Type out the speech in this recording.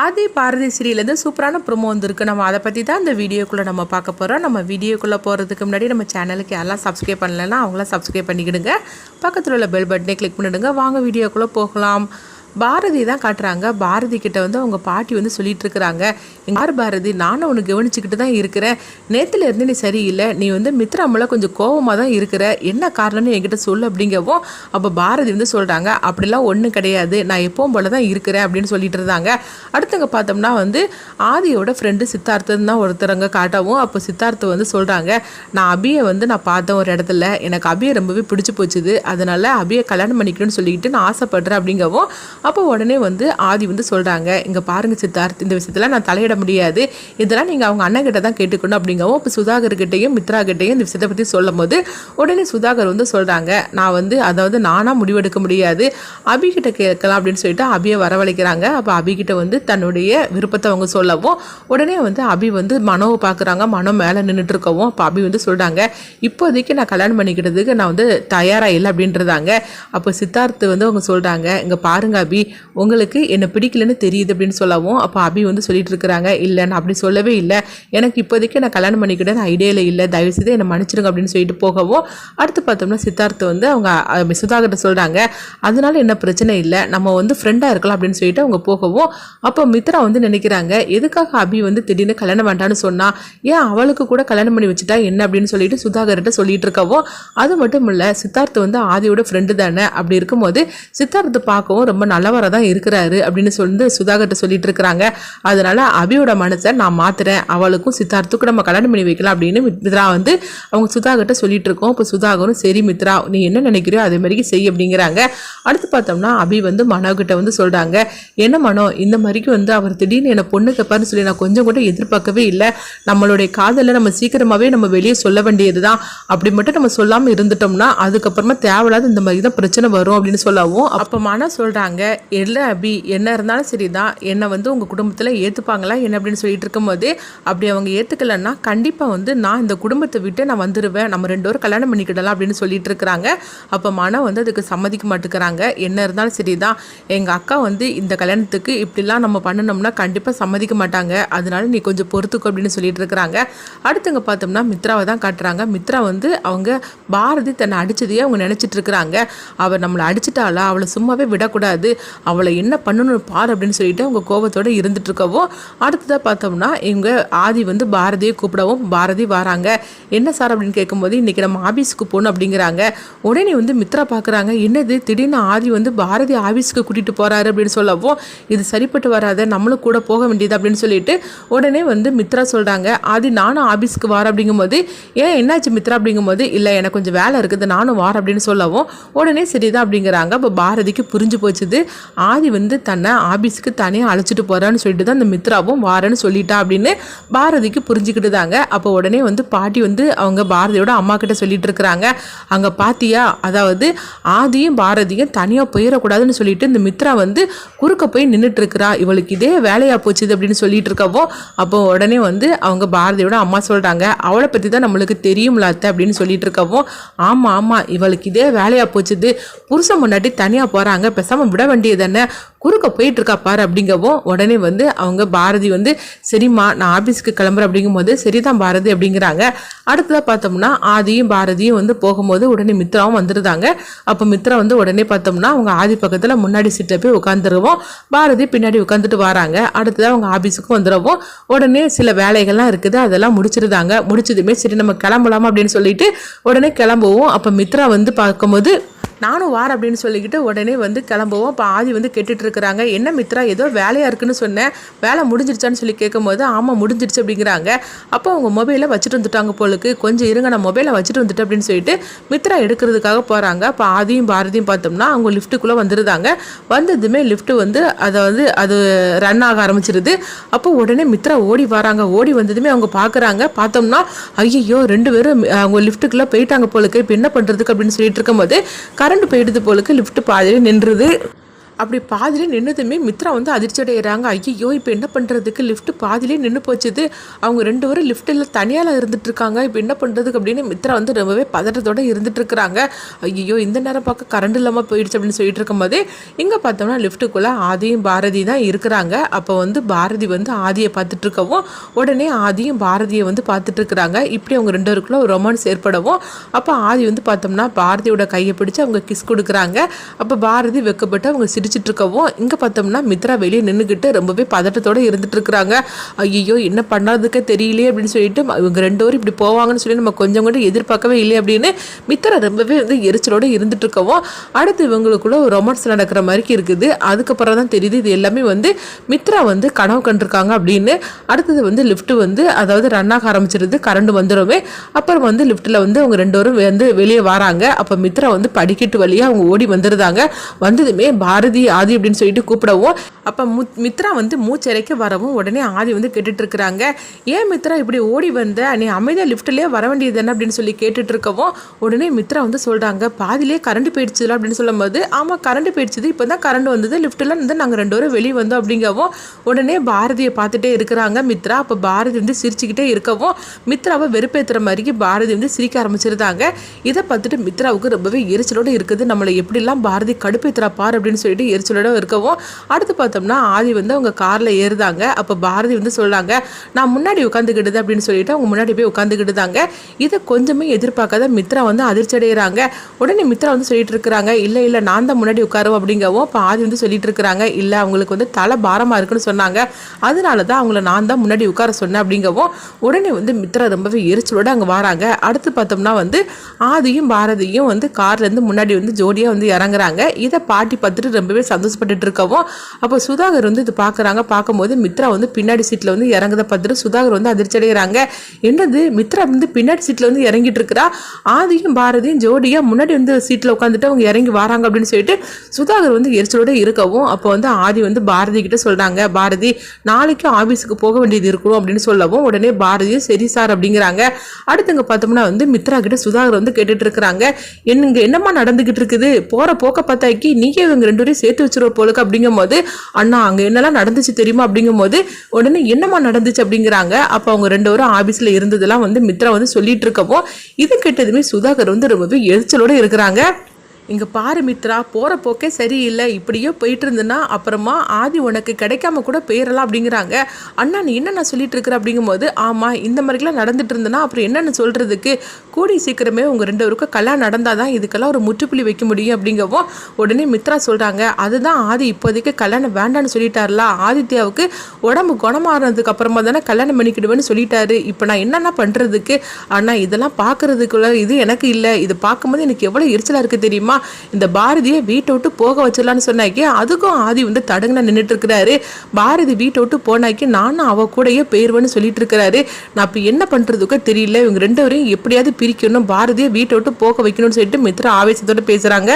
ஆதி பாரதி சீரியலேருந்து சூப்பரான ப்ரோமோ வந்திருக்கு. நம்ம அதை பற்றி தான் இந்த வீடியோக்குள்ளே நம்ம பார்க்க போகிறோம் நம்ம வீடியோக்குள்ளே போகிறதுக்கு முன்னாடி நம்ம சேனலுக்கு யாரெல்லாம் சப்ஸ்கிரைப் பண்ணலன்னா அவங்களாம் சப்ஸ்கிரைப் பண்ணிக்கிடுங்க. பக்கத்தில் உள்ள பெல் பட்டனே கிளிக் பண்ணிடுங்க. வாங்க வீடியோக்குள்ளே போகலாம். பாரதி தான் காட்டுறாங்க. பாரதி கிட்ட வந்து அவங்க பாட்டி வந்து சொல்லிட்டு இருக்கிறாங்க. யார் பாரதி நானும் உனக்கு கவனிச்சுக்கிட்டு தான் இருக்கிறேன். நேத்துல இருந்து நீ சரியில்லை. நீ வந்து மித்ராமல கொஞ்சம் கோவமாக தான் இருக்கிற. என்ன காரணம்னு என்கிட்ட சொல்லு அப்படிங்கவும் அப்போ பாரதி வந்து சொல்கிறாங்க அப்படிலாம் ஒன்றும் கிடையாது. நான் எப்பவும் போல தான் இருக்கிறேன் அப்படின்னு சொல்லிட்டு இருந்தாங்க. அடுத்தவங்க பார்த்தோம்னா வந்து ஆதியோட ஃப்ரெண்டு சித்தார்த்தன் தான் ஒருத்தரங்க காட்டவும் அப்போ சித்தார்த்த வந்து சொல்கிறாங்க நான் அபியை வந்து நான் பார்த்தேன் ஒரு இடத்துல. எனக்கு அபியை ரொம்பவே பிடிச்சி போச்சுது. அதனால அபியை கல்யாணம் பண்ணிக்கணும்னு சொல்லிக்கிட்டு நான் ஆசைப்படுறேன் அப்படிங்கவும் அப்போ உடனே வந்து ஆதி வந்து சொல்கிறாங்க இங்கே பாருங்கள் சித்தார்த் இந்த விஷயத்தில் நான் தலையிட முடியாது. இதெல்லாம் நீங்கள் அவங்க அண்ணன் கிட்ட தான் கேட்டுக்கணும் அப்படிங்கவும் இப்போ சுதாகர் கிட்டேயும் மித்ரா கிட்டேயும் இந்த விஷயத்தை பற்றி சொல்லும் போது உடனே சுதாகர் வந்து சொல்கிறாங்க நான் வந்து அதாவது நானாக முடிவெடுக்க முடியாது. அபிகிட்ட கேட்கலாம் அப்படின்னு சொல்லிட்டு அபியை வரவழைக்கிறாங்க. அப்போ அபிகிட்ட வந்து தன்னுடைய விருப்பத்தை அவங்க சொல்லவும் உடனே வந்து அபி வந்து மனோவை பார்க்குறாங்க மனோ மேலே நின்றுட்டு இருக்கவும் அப்போ அபி வந்து சொல்கிறாங்க இப்போதைக்கு நான் கல்யாணம் பண்ணிக்கிறதுக்கு நான் வந்து தயாராக இல்லை அப்படின்றதாங்க. அப்போ சித்தார்த்து வந்து அவங்க சொல்கிறாங்க இங்கே பாருங்க அபி அபி உங்களுக்கு என்னை பிடிக்கலன்னு தெரியுது அப்படின்னு சொல்லவும் அப்போ அபி வந்து சொல்லிட்டு இருக்கிறாங்க இல்லை நான் அப்படி சொல்லவே இல்லை. எனக்கு இப்போதைக்கு நான் கல்யாணம் பண்ணிக்கிட்டது ஐடியாவில் இல்லை. தயவு செய்து என்னை மன்னிச்சிருங்க அப்படின்னு சொல்லிட்டு போகவும் அடுத்து பார்த்தோம்னா சித்தார்த் வந்து அவங்க சுதாகர்கிட்ட சொல்கிறாங்க அதனால என்ன பிரச்சனை இல்லை. நம்ம வந்து ஃப்ரெண்டாக இருக்கலாம் அப்படின்னு சொல்லிட்டு அவங்க போகவும் அப்போ மித்ரா வந்து நினைக்கிறாங்க எதுக்காக அபி வந்து திடீர்னு கல்யாணம் வேண்டான்னு சொன்னால் ஏன் அவளுக்கு கூட கல்யாணம் பண்ணி வச்சுட்டா என்ன? அப்படின்னு சொல்லிட்டு சுதாகர்கிட்ட சொல்லிட்டு இருக்கவும் அது மட்டும் இல்லை சித்தார்த் வந்து ஆதியோட ஃப்ரெண்டு தானே. அப்படி இருக்கும்போது சித்தார்த் பார்க்கவும் ரொம்ப நல்லவராக தான் இருக்கிறாரு அப்படின்னு சொல்லி சுதாகர்கிட்ட சொல்லிட்டு இருக்கிறாங்க. அதனால அபியோட மனசை நான் மாத்துறேன். அவளுக்கும் சித்தார்த்துக்கும் நம்ம கல்யாணம் பண்ணி வைக்கலாம் அப்படின்னு மித்ரா வந்து அவங்க சுதாகர்கிட்ட சொல்லிட்டு இருக்கோம். இப்போ சுதாகரும் சரி மித்ரா நீ என்ன நினைக்கிறியோ அதே மாதிரி செய் அப்படிங்கிறாங்க. அடுத்து பார்த்தோம்னா அபி வந்து மனோகிட்ட வந்து சொல்றாங்க. என்ன மனோ இந்த மாதிரிக்கு வந்து அவர் திடீர்னு என்ன பொண்ணு கேட்பாருன்னு சொல்லி நான் கொஞ்சம் கூட எதிர்பார்க்கவே இல்லை. நம்மளுடைய காதலை நம்ம சீக்கிரமாகவே நம்ம வெளியே சொல்ல வேண்டியது தான் அப்படி மட்டும் நம்ம சொல்லாமல் இருந்துட்டோம்னா அதுக்கப்புறமா தேவையில்லாத இந்த மாதிரி தான் பிரச்சனை வரும் அப்படின்னு சொல்லவும் அப்போ மன சொல்கிறாங்க இல்லை அபி என்ன இருந்தாலும் சரி தான் என்னை வந்து உங்கள் குடும்பத்தில் ஏற்றுப்பாங்களா என்ன அப்படின்னு சொல்லிட்டு இருக்கும்போது அப்படி அவங்க ஏற்றுக்கலன்னா கண்டிப்பாக வந்து நான் இந்த குடும்பத்தை விட்டு நான் வந்துடுவேன் நம்ம ரெண்டு பேரும் கல்யாணம் பண்ணிக்கிடலாம் அப்படின்னு சொல்லிட்டு இருக்கிறாங்க. அப்போ மனம் வந்து அதுக்கு சம்மதிக்க மாட்டேங்கிறாங்க. என்ன இருந்தாலும் சரி தான் எங்கள் அக்கா வந்து இந்த கல்யாணத்துக்கு இப்படிலாம் நம்ம பண்ணணும்னா கண்டிப்பாக சம்மதிக்க மாட்டாங்க. அதனால நீ கொஞ்சம் பொறுத்துக்கோ அப்படின்னு சொல்லிட்டு இருக்கிறாங்க. அடுத்தவங்க பார்த்தோம்னா மித்ராவை தான் காட்டுறாங்க. மித்ரா வந்து அவங்க பாரதி தன்னை அடிச்சதையே அவங்க நினச்சிட்டு இருக்கிறாங்க. அவள் நம்மளை அடிச்சிட்டாளா? அவளை சும்மாவே விடக்கூடாது. அவளை என்ன பண்ணணும் பாரு அப்படின்னு சொல்லிட்டு அவங்க கோபத்தோடு இருந்துட்டுருக்கவும் அடுத்ததாக பார்த்தோம்னா இவங்க ஆதி வந்து பாரதியை கூப்பிடவும் பாரதி வராங்க. என்ன சார் அப்படின்னு கேட்கும்போது இன்றைக்கி நம்ம ஆஃபீஸுக்கு போகணும் அப்படிங்கிறாங்க. உடனே வந்து மித்ரா பார்க்குறாங்க என்னது திடீர்னு ஆதி வந்து பாரதி ஆபீஸ்க்கு கூட்டிகிட்டு போகிறாரு அப்படின்னு சொல்லவும் இது சரிப்பட்டு வராத நம்மளும் கூட போக வேண்டியது அப்படின்னு சொல்லிட்டு உடனே வந்து மித்ரா சொல்கிறாங்க ஆதி நானும் ஆபீஸ்க்கு வார அப்படிங்கும்போது ஏன் என்னாச்சு மித்ரா? அப்படிங்கும்போது இல்லை எனக்கு கொஞ்சம் வேலை இருக்குது நானும் வார அப்படின்னு சொல்லவும் உடனே சரிதான் அப்படிங்கிறாங்க. அப்போ பாரதிக்கு புரிஞ்சு போச்சுது. ஆதி வந்து தன்னை ஆபீஸ்க்கு தனியாக அழைச்சிட்டு போகிறான்னு சொல்லிட்டு தான் அந்த மித்ராவும் வாரேன்னு சொல்லிட்டா அப்படின்னு பாரதிக்கு புரிஞ்சுக்கிட்டுதாங்க அப்போ உடனே வந்து பாட்டி வந்து அவங்க பாரதியோட அம்மா கிட்ட சொல்லிட்டு இருக்கிறாங்க. அங்கே பாத்தியா? அதாவது ஆதியும் பாரதியும் தனியாக போயிடக்கூடாதுன்னு சொல்லிட்டு இந்த மித்ரா வந்து குறுக்க போய் நின்றுட்டு இருக்கிறா. இவளுக்கு இதே வேலையாக போச்சுது அப்படின்னு சொல்லிட்டு இருக்கவோ அப்போ உடனே வந்து அவங்க பாரதியோட அம்மா சொல்கிறாங்க அவளை பற்றி தான் நம்மளுக்கு தெரியும்ல அத்தை அப்படின்னு சொல்லிட்டு இருக்கவும் ஆமாம் ஆமாம் இவளுக்கு இதே வேலையாக போச்சுது. புருஷன் முன்னாடி தனியாக போகிறாங்க பேசாமல் விட வேண்டியது என்ன குறுக்க போயிட்டு இருக்கா பாரு அப்படிங்கவும் உடனே வந்து அவங்க பாரதி வந்து சரிம்மா நான் ஆஃபீஸ்க்கு கிளம்புறேன் அப்படிங்கும்போது சரிதான் பாரதி அப்படிங்கிறாங்க. அடுத்ததாக பார்த்தோம்னா ஆதியும் பாரதியும் வந்து போகும்போது உடனே மித்ராவும் வந்துருந்தாங்க அப்போ மித்ரா வந்து உடனே பார்த்தோம்னா அவங்க ஆதி பக்கத்தில் முன்னாடி சீட்டை போய் உட்காந்துருவோம். பாரதி பின்னாடி உட்காந்துட்டு வராங்க. அடுத்ததாக அவங்க ஆஃபீஸுக்கும் வந்துடுவோம். உடனே சில வேலைகள்லாம் இருக்குது அதெல்லாம் முடிச்சிருந்தாங்க முடிச்சதுமே சரி நம்ம கிளம்பலாமா அப்படின்னு சொல்லிட்டு உடனே கிளம்புவோம். அப்போ மித்ரா வந்து பார்க்கும்போது நானும் வார் அப்படின்னு சொல்லிக்கிட்டு உடனே வந்து கிளம்புவோம். அப்போ ஆதி வந்து கேட்டுட்டு இருக்கிறாங்க. என்ன மித்ரா ஏதோ வேலையாக இருக்குன்னு சொன்னேன் வேலை முடிஞ்சிருச்சான்னு சொல்லி கேட்கும்போது ஆமாம் முடிஞ்சிருச்சு அப்படிங்கிறாங்க. அப்போ அவங்க மொபைலை வச்சுட்டு வந்துட்டாங்க போலுக்கு. கொஞ்சம் இருங்க நான் மொபைலை வச்சுட்டு வந்துட்டு அப்படின்னு சொல்லிட்டு மித்ரா எடுக்கிறதுக்காக போகிறாங்க அப்போ ஆதியும் பாரதியும் பார்த்தோம்னா அவங்க லிஃப்ட்டுக்குள்ளே வந்துருந்தாங்க வந்ததுமே லிஃப்ட்டு வந்து அதை வந்து அது ரன் ஆக ஆரம்பிச்சிருது. அப்போ உடனே மித்ரா ஓடி வராங்க. ஓடி வந்ததுமே அவங்க பார்க்குறாங்க பார்த்தோம்னா ஐயோ ரெண்டு பேரும் அவங்க லிஃப்ட்டுக்குள்ளே போயிட்டாங்க போலுக்கு. இப்போ என்ன பண்ணுறதுக்கு அப்படின்னு சொல்லிட்டு இருக்கும்போது கரண்ட் போயிடுது போலுக்கு லிஃப்ட் பாதியில நின்றுது. அப்படி பாதியிலே நின்னதுமே மித்ரா வந்து அதிர்ச்சி அடைகிறாங்க ஐயோ இப்போ என்ன பண்ணுறதுக்கு லிஃப்ட் பாதியிலே நின்று போச்சுது. அவங்க ரெண்டு பேரும் லிஃப்ட்டில் தனியால் இருந்துட்டுருக்காங்க. இப்போ என்ன பண்ணுறதுக்கு அப்படின்னு மித்ரா வந்து ரொம்பவே பதட்டத்தோடு இருந்துட்டுருக்குறாங்க. ஐயோ இந்த நேரம் பார்க்க கரண்ட் இல்லாமல் போயிடுச்சு அப்படின்னு சொல்லிட்டு இருக்கும்போது இங்கே பார்த்தோம்னா லிஃப்ட்டுக்குள்ளே ஆதியும் பாரதி தான் இருக்கிறாங்க. அப்போ வந்து பாரதி வந்து ஆதியை பார்த்துட்ருக்கவும் உடனே ஆதியும் பாரதியை வந்து பார்த்துட்ருக்குறாங்க இப்படி அவங்க ரெண்டு பேருக்குள்ளே ஒரு ரொமான்ஸ் ஏற்படவும் அப்போ ஆதி வந்து பார்த்தோம்னா பாரதியோட கையை பிடிச்சு அவங்க கிஸ் கொடுக்குறாங்க. அப்போ பாரதி வெக்கப்பட்டு அவங்க சிரிச்சு சிரிச்சிட்டு இருக்கவும் இங்கே பார்த்தோம்னா மித்ரா வெளியே நின்றுக்கிட்டு ரொம்பவே பதட்டத்தோடு இருந்துட்டு இருக்கிறாங்க ஐயோ என்ன பண்ணுறதுக்கே தெரியலையே அப்படின்னு சொல்லிட்டு இவங்க ரெண்டு பேரும் இப்படி போவாங்கன்னு சொல்லி நம்ம கொஞ்சம் கூட எதிர்பார்க்கவே இல்லை அப்படின்னு மித்ரா ரொம்பவே வந்து எரிச்சலோடு இருந்துட்டு இருக்கவும் அடுத்து இவங்களுக்குள்ள ஒரு ரொமான்ஸ் நடக்கிற மாதிரி இருக்குது. அதுக்கப்புறம் தான் தெரியுது இது எல்லாமே வந்து மித்ரா வந்து கனவு கண்டிருக்காங்க அப்படின்னு. அடுத்தது வந்து லிஃப்ட் வந்து அதாவது ரன் ஆக ஆரம்பிச்சிருது கரண்ட் வந்துடுமே அப்புறம் வந்து லிஃப்ட்டில் வந்து அவங்க ரெண்டு பேரும் வந்து வெளியே வராங்க. அப்போ மித்ரா வந்து படிக்கட்டு வழியாக அவங்க ஓடி வந்துருந்தாங்க வந்ததுமே பாரதி ஆதி ஆதி அப்படின்னு சொல்லிட்டு கூப்பிடவும் அப்போ மு மித்ரா வந்து மூச்சரைக்க வரவும் உடனே ஆதி வந்து கேட்டுட்டு இருக்கிறாங்க ஏன் மித்ரா இப்படி ஓடி வந்த? நீ அமைதியாக லிஃப்ட்லேயே வர வேண்டியது தானே அப்படின்னு சொல்லி கேட்டுட்டு இருக்கவும் உடனே மித்ரா வந்து சொல்கிறாங்க பாதிலே கரண்ட் போயிடுச்சுல அப்படின்னு சொல்லும்போது ஆமாம் கரண்ட் போயிடுச்சுது இப்போ தான் கரண்ட் வந்தது லிஃப்ட்டில் வந்து நாங்கள் ரெண்டு பேரும் வெளியே வந்தோம் அப்படிங்கவும் உடனே பாரதியை பார்த்துட்டே இருக்கிறாங்க மித்ரா. அப்போ பாரதி வந்து சிரிச்சுக்கிட்டே இருக்கவும் மித்ராவை வெறுப்பேற்றுற மாதிரிக்கு பாரதி வந்து சிரிக்க ஆரம்பிச்சிருந்தாங்க. இதை பார்த்துட்டு மித்ராவுக்கு ரொம்பவே எரிச்சலோடு இருக்குது. நம்மளை எப்படிலாம் பாரதி கடுப்பேற்றுறா பார் அப்படின்னு சொல்லிட்டு எரிச்சலோட இருக்கவும். அடுத்து பார்த்தோம்னா ஆதி வந்து அவங்க காரில் ஏறுதாங்க. அப்போ பாரதி வந்து சொல்கிறாங்க நான் முன்னாடி உட்காந்துக்கிடுது அப்படின்னு சொல்லிட்டு அவங்க முன்னாடி போய் உட்காந்துக்கிட்டுதாங்க இதை கொஞ்சமே எதிர்பார்க்காத மித்ரா வந்து அதிர்ச்சி அடைகிறாங்க உடனே மித்ரா வந்து சொல்லிட்டு இருக்கிறாங்க இல்லை இல்லை நான் தான் முன்னாடி உட்காருவோம் அப்படிங்கவும் இப்போ ஆதி வந்து சொல்லிட்டு இருக்கிறாங்க இல்லை அவங்களுக்கு வந்து தலை பாரமாக இருக்குன்னு சொன்னாங்க. அதனால தான் அவங்கள நான் தான் முன்னாடி உட்கார சொன்னேன் அப்படிங்கவும் உடனே வந்து மித்ரா ரொம்பவே எரிச்சலோட அங்கே வராங்க. அடுத்து பார்த்தோம்னா வந்து ஆதியும் பாரதியும் வந்து கார்லேருந்து முன்னாடி வந்து ஜோடியாக வந்து இறங்குறாங்க. இதை பாட்டி பார்த்துட்டு ரொம்ப ரொம்பவே சந்தோஷப்பட்டுட்டு இருக்கவும் அப்போ சுதாகர் வந்து இது பார்க்குறாங்க. பார்க்கும்போது மித்ரா வந்து பின்னாடி சீட்டில் வந்து இறங்குறத பார்த்துட்டு சுதாகர் வந்து அதிர்ச்சி அடைகிறாங்க. என்னது? மித்ரா வந்து பின்னாடி சீட்டில் வந்து இறங்கிட்டு இருக்கிறா ஆதியும் பாரதியும் ஜோடியாக முன்னாடி வந்து சீட்டில் உட்காந்துட்டு அவங்க இறங்கி வராங்க அப்படின்னு சொல்லிட்டு சுதாகர் வந்து எரிச்சலோட இருக்கவும் அப்போ வந்து ஆதி வந்து பாரதி கிட்ட சொல்கிறாங்க பாரதி நாளைக்கு ஆஃபீஸுக்கு போக வேண்டியது இருக்கும் அப்படின்னு சொல்லவும் உடனே பாரதியும் சரி சார் அப்படிங்கிறாங்க. அடுத்துங்க பார்த்தோம்னா வந்து மித்ரா கிட்ட சுதாகர் வந்து கேட்டுட்டு இருக்கிறாங்க என்னங்க என்னம்மா நடந்துகிட்டு இருக்குது போகிற போக்க பார்த்தாக்கி நீங்க இவங்க ரெண்டு பேரும் சேர்த்து வச்சிருவ போலுக்கு அப்படிங்கும் போது அண்ணா அங்கே என்னெல்லாம் நடந்துச்சு தெரியுமா? அப்படிங்கும் போது உடனே என்னம்மா நடந்துச்சு? அப்படிங்கிறாங்க. அப்போ அவங்க ரெண்டு பேரும் ஆஃபீஸில் இருந்ததெல்லாம் வந்து மித்ரா வந்து சொல்லிட்டு இருக்கவோ இது கேட்டதுமே சுதாகர் வந்து ரொம்பவே எரிச்சலோட இருக்கிறாங்க. இங்கே பாரு மித்ரா போகிற போக்கே சரியில்லை. இப்படியோ போயிட்டு இருந்தேன்னா அப்புறமா ஆதி உனக்கு கிடைக்காம கூட போயிடலாம் அப்படிங்கிறாங்க. அண்ணா நீ என்னென்ன சொல்லிட்டு இருக்கிற அப்படிங்கும்போது ஆமாம் இந்த மாதிரிலாம் நடந்துட்டு இருந்தேன்னா அப்புறம் என்னென்னு சொல்கிறதுக்கு கூடி சீக்கிரமே உங்கள் ரெண்டு பேருக்கும் கல்யாணம் நடந்தால் தான் இதுக்கெல்லாம் ஒரு முற்றுப்புள்ளி வைக்க முடியும் அப்படிங்கவும் உடனே மித்ரா சொல்கிறாங்க அதுதான் ஆதி இப்போதைக்கு கல்யாணம் வேண்டான்னு சொல்லிட்டார்ல. ஆதித்யாவுக்கு உடம்பு குணமாறதுக்கு அப்புறமா தானே கல்யாணம் பண்ணிக்கிடுவேன்னு சொல்லிட்டாரு. இப்போ நான் என்னென்ன பண்ணுறதுக்கு அண்ணா இதெல்லாம் பார்க்குறதுக்குள்ள இது எனக்கு இல்லை. இது பார்க்கும்போது எனக்கு எவ்வளோ எரிச்சலாக இருக்குது தெரியுமா? இந்த பாரதியை வீட்டை விட்டு போக வச்சிடலான்னு சொன்னாக்கி அதுக்கும் ஆதி வந்து தடங்கின நின்றுட்டு இருக்கிறாரு பாரதி வீட்டை விட்டு போனாக்கி நானும் அவ கூடயே போயிருவேன்னு சொல்லிட்டு இருக்கிறாரு நான் இப்போ என்ன பண்ணுறதுக்கோ தெரியல இவங்க ரெண்டு பேரையும் எப்படியாவது பிரிக்கணும் பாரதியை வீட்டை விட்டு போக வைக்கணும்னு சொல்லிட்டு மித்ரா ஆவேசத்தோட பேசுகிறாங்க